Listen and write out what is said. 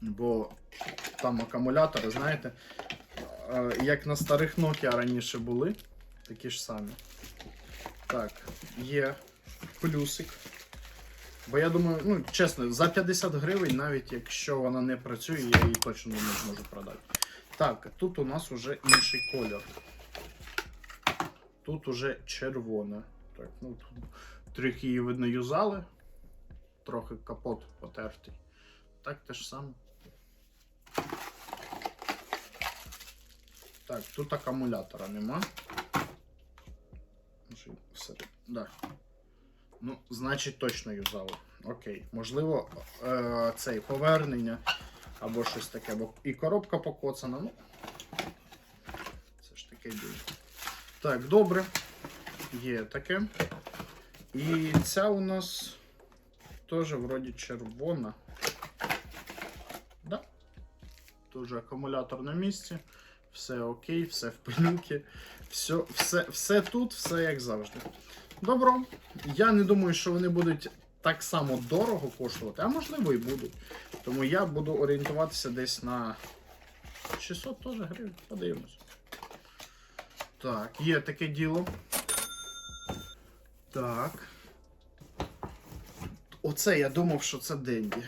Бо там акумулятори, знаєте, е, як на старих Nokia раніше були, такі ж самі. Так, є плюсик. Бо я думаю, ну чесно, за 50 гривень, навіть якщо вона не працює, я її точно не зможу продати. Так, тут у нас уже інший колір. Тут уже червоне. Так, ну тут трохи її видно юзали. Трохи капот потертий. Так те ж саме. Так, тут акумулятора нема. Все. Да. Ну, значить, точно юзали. Окей. Можливо, е- цей повернення або щось таке. Бо і коробка покоцана. Ну. Це ж таке діло. Так, добре. Є таке. І ця у нас теж вроді червона. Да. Тоже акумулятор на місці. Все окей, все в пилюки. Все, все, все тут, все як завжди. Добро. Я не думаю, що вони будуть так само дорого коштувати, а можливо і будуть. Тому я буду орієнтуватися десь на 600 теж гривень. Подивимось. Так, є таке діло. Так. Оце я думав, що це Денді.